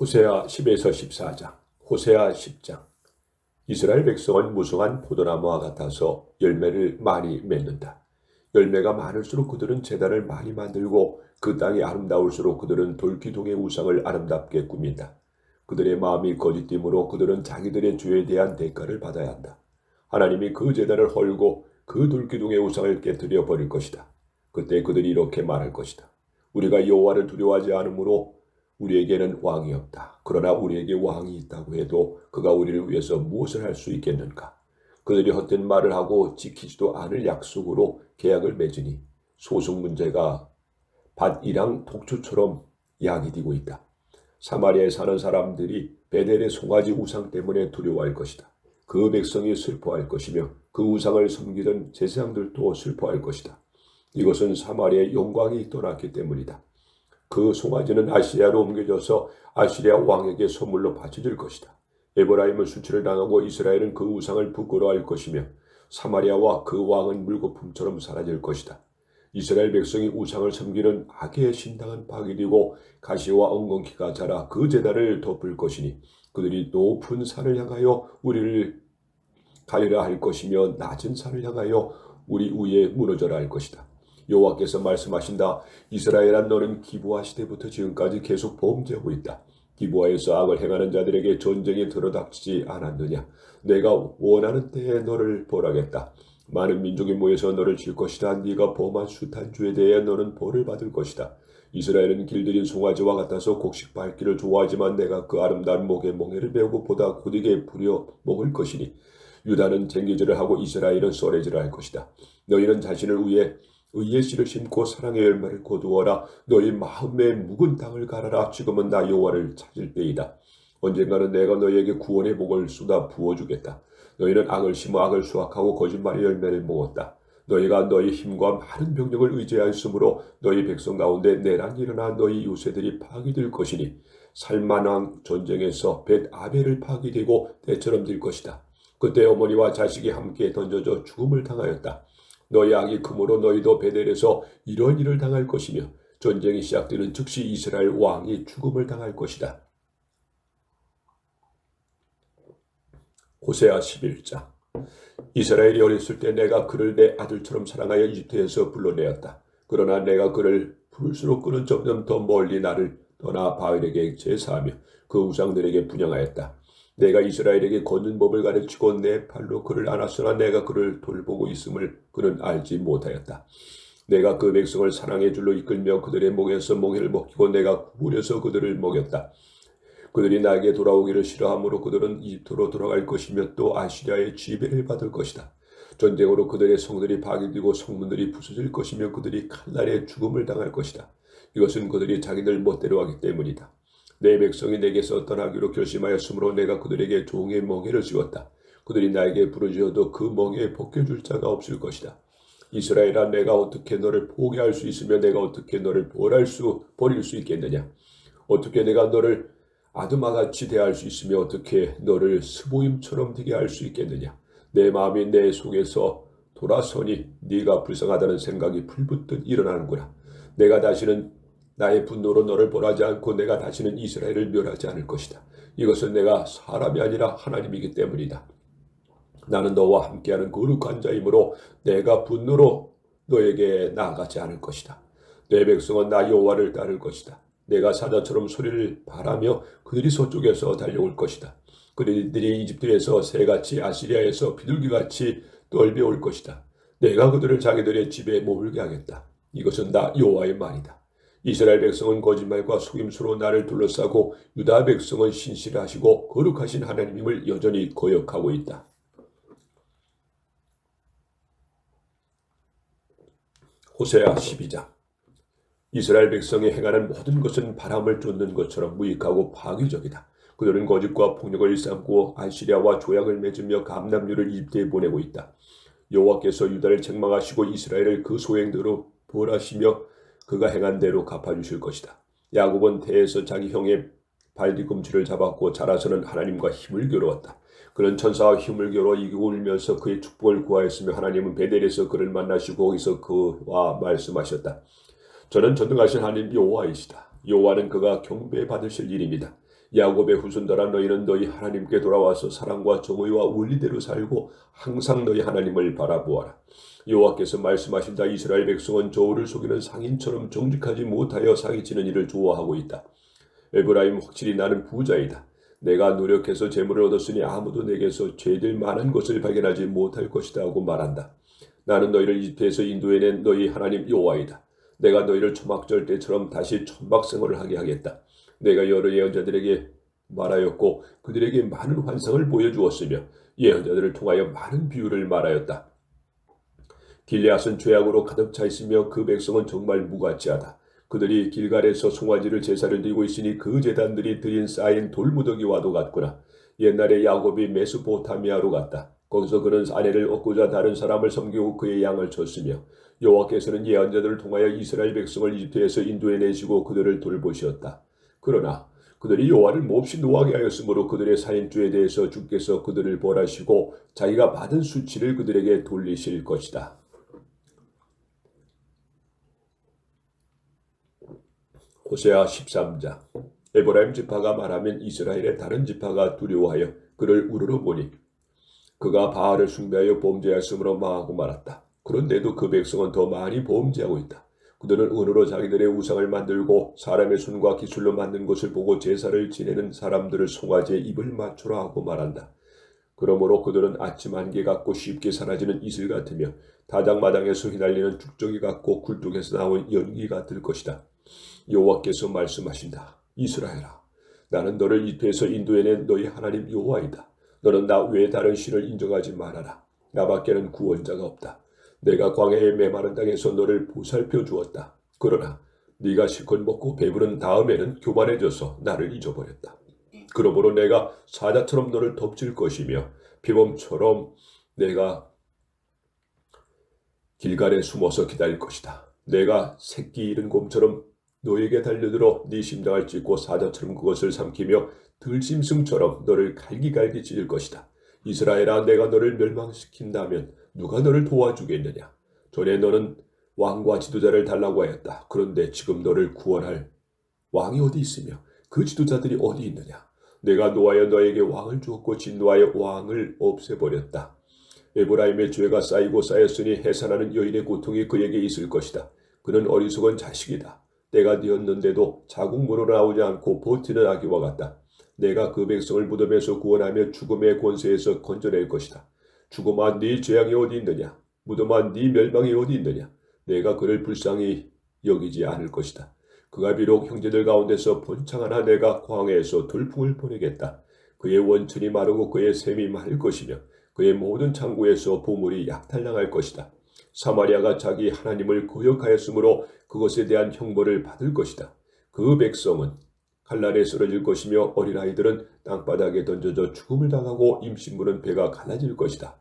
호세아 10에서 14장, 호세아 10장. 이스라엘 백성은 무성한 포도나무와 같아서 열매를 많이 맺는다. 열매가 많을수록 그들은 재단을 많이 만들고 그 땅이 아름다울수록 그들은 돌기둥의 우상을 아름답게 꾸민다. 그들의 마음이 거짓됨으로 그들은 자기들의 죄에 대한 대가를 받아야 한다. 하나님이 그 재단을 헐고 그 돌기둥의 우상을 깨뜨려 버릴 것이다. 그때 그들이 이렇게 말할 것이다. 우리가 여호와를 두려워하지 않으므로 우리에게는 왕이 없다. 그러나 우리에게 왕이 있다고 해도 그가 우리를 위해서 무엇을 할 수 있겠는가? 그들이 헛된 말을 하고 지키지도 않을 약속으로 계약을 맺으니 소송 문제가 밭이랑 독초처럼 약이 되고 있다. 사마리아에 사는 사람들이 베델의 송아지 우상 때문에 두려워할 것이다. 그 백성이 슬퍼할 것이며 그 우상을 섬기던 제사장들도 슬퍼할 것이다. 이것은 사마리아의 영광이 떠났기 때문이다. 그 송아지는 아시리아로 옮겨져서 아시리아 왕에게 선물로 바쳐질 것이다. 에브라임은 수치를 당하고 이스라엘은 그 우상을 부끄러워할 것이며 사마리아와 그 왕은 물거품처럼 사라질 것이다. 이스라엘 백성이 우상을 섬기는 악의 신당은 파괴되고 가시와 엉겅퀴가 자라 그 제단을 덮을 것이니 그들이 높은 산을 향하여 우리를 가리라 할 것이며 낮은 산을 향하여 우리 위에 무너져라 할 것이다. 여호와께서 말씀하신다. 이스라엘아 너는 기부하 시대부터 지금까지 계속 범죄하고 있다. 기부하에서 악을 행하는 자들에게 전쟁이 들어닥치지 않았느냐. 내가 원하는 때에 너를 벌하겠다. 많은 민족이 모여서 너를 칠 것이다. 네가 범한 숱한 죄에 대해 너는 벌을 받을 것이다. 이스라엘은 길들인 송아지와 같아서 곡식 밟기를 좋아하지만 내가 그 아름다운 목에 멍에를 베고 보다 고디게 부려 먹을 것이니 유다는 쟁기질을 하고 이스라엘은 쏘레질을 할 것이다. 너희는 자신을 위해 의의 씨를 심고 사랑의 열매를 거두어라. 너희 마음의 묵은 땅을 갈아라. 지금은 나 여호와를 찾을 때이다. 언젠가는 내가 너희에게 구원의 복을 쏟아 부어주겠다. 너희는 악을 심어 악을 수확하고 거짓말의 열매를 먹었다. 너희가 너희 힘과 많은 병력을 의지하였으므로 너희 백성 가운데 내란 일어나 너희 요새들이 파괴될 것이니 살만왕 전쟁에서 벳 아벨을 파괴되고 때처럼 될 것이다. 그때 어머니와 자식이 함께 던져져 죽음을 당하였다 너희 악이 크므로 너희도 베델에서 이런 일을 당할 것이며 전쟁이 시작되는 즉시 이스라엘 왕이 죽음을 당할 것이다. 호세아 11장 이스라엘이 어렸을 때 내가 그를 내 아들처럼 사랑하여 이집트에서 불러내었다. 그러나 내가 그를 부를수록 그는 점점 더 멀리 나를 떠나 바알에게 제사하며 그 우상들에게 분양하였다. 내가 이스라엘에게 걷는 법을 가르치고 내 팔로 그를 안았으나 내가 그를 돌보고 있음을 그는 알지 못하였다. 내가 그 백성을 사랑의 줄로 이끌며 그들의 목에서 멍에를 먹이고 내가 구부려서 그들을 먹였다. 그들이 나에게 돌아오기를 싫어하므로 그들은 이집트로 돌아갈 것이며 또 아시리아의 지배를 받을 것이다. 전쟁으로 그들의 성들이 파괴되고 성문들이 부서질 것이며 그들이 칼날에 죽음을 당할 것이다. 이것은 그들이 자기들 멋대로 하기 때문이다. 내 백성이 내게서 떠나기로 결심하였으므로 내가 그들에게 종의 멍에를 씌웠다. 그들이 나에게 부르짖어도 그 멍에 벗겨줄 자가 없을 것이다. 이스라엘아 내가 어떻게 너를 포기할 수 있으며 내가 어떻게 너를 벌할 수 버릴 수 있겠느냐? 어떻게 내가 너를 아드마같이 대할 수 있으며 어떻게 너를 스보임처럼 되게 할 수 있겠느냐? 내 마음이 내 속에서 돌아서니 네가 불쌍하다는 생각이 불붙듯 일어나는구나. 내가 다시는 나의 분노로 너를 벌하지 않고 내가 다시는 이스라엘을 멸하지 않을 것이다. 이것은 내가 사람이 아니라 하나님이기 때문이다. 나는 너와 함께하는 거룩한 자이므로 내가 분노로 너에게 나아가지 않을 것이다. 내 백성은 나 여호와를 따를 것이다. 내가 사자처럼 소리를 바라며 그들이 서쪽에서 달려올 것이다. 그들이 이집트에서 새같이 아시리아에서 비둘기같이 떨벼올 것이다. 내가 그들을 자기들의 집에 머물게 하겠다. 이것은 나 여호와의 말이다. 이스라엘 백성은 거짓말과 속임수로 나를 둘러싸고 유다 백성은 신실하시고 거룩하신 하나님임을 여전히 거역하고 있다. 호세아 12장 이스라엘 백성이 행하는 모든 것은 바람을 쫓는 것처럼 무익하고 파괴적이다. 그들은 거짓과 폭력을 일삼고 아시리아와 조약을 맺으며 감남류를 이집트에 보내고 있다. 여호와께서 유다를 책망하시고 이스라엘을 그 소행대로 벌하시며 그가 행한 대로 갚아주실 것이다. 야곱은 태에서 자기 형의 발 뒤꿈치를 잡았고 자라서는 하나님과 힘을 겨루었다. 그는 천사와 힘을 겨루어 이기고 울면서 그의 축복을 구하였으며 하나님은 베델에서 그를 만나시고 거기서 그와 말씀하셨다. 저는 전능하신 하나님 여호와이시다. 여호와는 그가 경배 받으실 일입니다. 야곱의 후손들아 너희는 너희 하나님께 돌아와서 사랑과 정의와 원리대로 살고 항상 너희 하나님을 바라보아라. 여호와께서 말씀하신다 이스라엘 백성은 저울을 속이는 상인처럼 정직하지 못하여 사기치는 일을 좋아하고 있다. 에브라임 확실히 나는 부자이다. 내가 노력해서 재물을 얻었으니 아무도 내게서 죄될 만한 것을 발견하지 못할 것이다 하고 말한다. 나는 너희를 이집트에서 인도해낸 너희 하나님 여호와이다. 내가 너희를 초막절 때처럼 다시 천막 생활을 하게 하겠다. 내가 여러 예언자들에게 말하였고 그들에게 많은 환상을 보여주었으며 예언자들을 통하여 많은 비유를 말하였다. 길리앗은 죄악으로 가득 차 있으며 그 백성은 정말 무가치하다. 그들이 길갈에서 송아지를 제사를 드리고 있으니 그 제단들이 드린 쌓인 돌무더기와도 같구나. 옛날에 야곱이 메소포타미아로 갔다. 거기서 그는 아내를 얻고자 다른 사람을 섬기고 그의 양을 쳤으며 여호와께서는 예언자들을 통하여 이스라엘 백성을 이집트에서 인도해 내시고 그들을 돌보셨다. 그러나 그들이 여호와를 몹시 노하게 하였으므로 그들의 살인죄에 대해서 주께서 그들을 벌하시고 자기가 받은 수치를 그들에게 돌리실 것이다. 호세아 13장 에브라임 지파가 말하면 이스라엘의 다른 지파가 두려워하여 그를 우러러 보니 그가 바알을 숭배하여 범죄하였으므로 망하고 말았다. 그런데도 그 백성은 더 많이 범죄하고 있다. 그들은 은으로 자기들의 우상을 만들고 사람의 손과 기술로 만든 것을 보고 제사를 지내는 사람들을 송아지에 입을 맞추라 하고 말한다. 그러므로 그들은 아침 안개 같고 쉽게 사라지는 이슬 같으며 다장마당에서 휘날리는 죽정이 같고 굴뚝에서 나온 연기 같을 것이다. 여호와께서 말씀하신다. 이스라엘아, 나는 너를 이태에서 인도해낸 너희 하나님 여호와이다. 너는 나 외에 다른 신을 인정하지 말아라. 나밖에는 구원자가 없다. 내가 광야의 메마른 땅에서 너를 보살펴 주었다. 그러나 네가 실컷 먹고 배부른 다음에는 교만해져서 나를 잊어버렸다. 그러므로 내가 사자처럼 너를 덮칠 것이며 비범처럼 내가 길갈에 숨어서 기다릴 것이다. 내가 새끼 잃은 곰처럼 너에게 달려들어 네 심장을 찢고 사자처럼 그것을 삼키며 들짐승처럼 너를 갈기갈기 찢을 것이다. 이스라엘아 내가 너를 멸망시킨다면 누가 너를 도와주겠느냐? 전에 너는 왕과 지도자를 달라고 하였다. 그런데 지금 너를 구원할 왕이 어디 있으며 그 지도자들이 어디 있느냐? 내가 노하여 너에게 왕을 주었고 진노하여 왕을 없애버렸다. 에브라임의 죄가 쌓이고 쌓였으니 해산하는 여인의 고통이 그에게 있을 것이다. 그는 어리석은 자식이다. 때가 되었는데도 자국 물어 나오지 않고 버티는 아기와 같다. 내가 그 백성을 무덤에서 구원하며 죽음의 권세에서 건져낼 것이다. 죽음아 네 죄악이 어디 있느냐? 무덤아 네 멸망이 어디 있느냐? 내가 그를 불쌍히 여기지 않을 것이다. 그가 비록 형제들 가운데서 번창하나 내가 광해에서 돌풍을 보내겠다. 그의 원천이 마르고 그의 샘이 말 것이며 그의 모든 창고에서 보물이 약탈당할 것이다. 사마리아가 자기 하나님을 거역하였으므로 그것에 대한 형벌을 받을 것이다. 그 백성은 칼날에 쓰러질 것이며 어린아이들은 땅바닥에 던져져 죽음을 당하고 임신부는 배가 갈라질 것이다.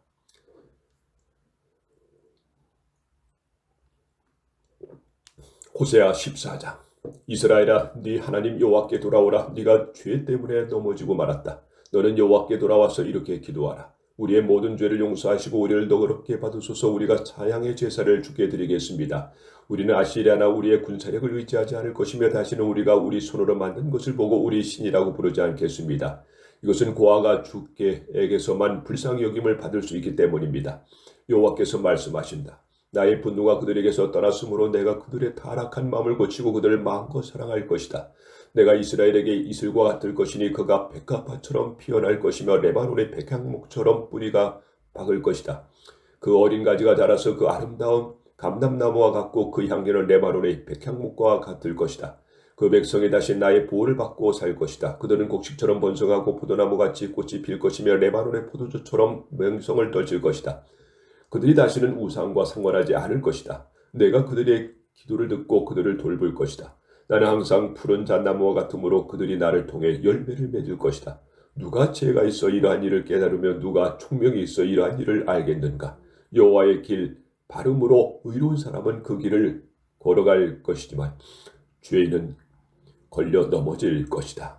호세아 14장 이스라엘아 네 하나님 여호와께 돌아오라 네가 죄 때문에 넘어지고 말았다. 너는 여호와께 돌아와서 이렇게 기도하라. 우리의 모든 죄를 용서하시고 우리를 너그럽게 받으소서 우리가 사양의 제사를 주게 드리겠습니다. 우리는 아시리아나 우리의 군사력을 의지하지 않을 것이며 다시는 우리가 우리 손으로 만든 것을 보고 우리 신이라고 부르지 않겠습니다. 이것은 고아가 주께에게서만 불쌍히 여김을 받을 수 있기 때문입니다. 여호와께서 말씀하신다. 나의 분노가 그들에게서 떠났으므로 내가 그들의 타락한 마음을 고치고 그들을 마음껏 사랑할 것이다. 내가 이스라엘에게 이슬과 같을 것이니 그가 백합화처럼 피어날 것이며 레바논의 백향목처럼 뿌리가 박을 것이다. 그 어린 가지가 자라서 그 아름다운 감람나무와 같고 그 향기는 레바논의 백향목과 같을 것이다. 그 백성이 다시 나의 보호를 받고 살 것이다. 그들은 곡식처럼 번성하고 포도나무같이 꽃이 필 것이며 레바논의 포도주처럼 명성을 떨칠 것이다. 그들이 다시는 우상과 상관하지 않을 것이다. 내가 그들의 기도를 듣고 그들을 돌볼 것이다. 나는 항상 푸른 잣나무와 같으므로 그들이 나를 통해 열매를 맺을 것이다. 누가 죄가 있어 이러한 일을 깨달으며 누가 총명이 있어 이러한 일을 알겠는가? 여호와의 길 바름으로 의로운 사람은 그 길을 걸어갈 것이지만 죄인은 걸려 넘어질 것이다.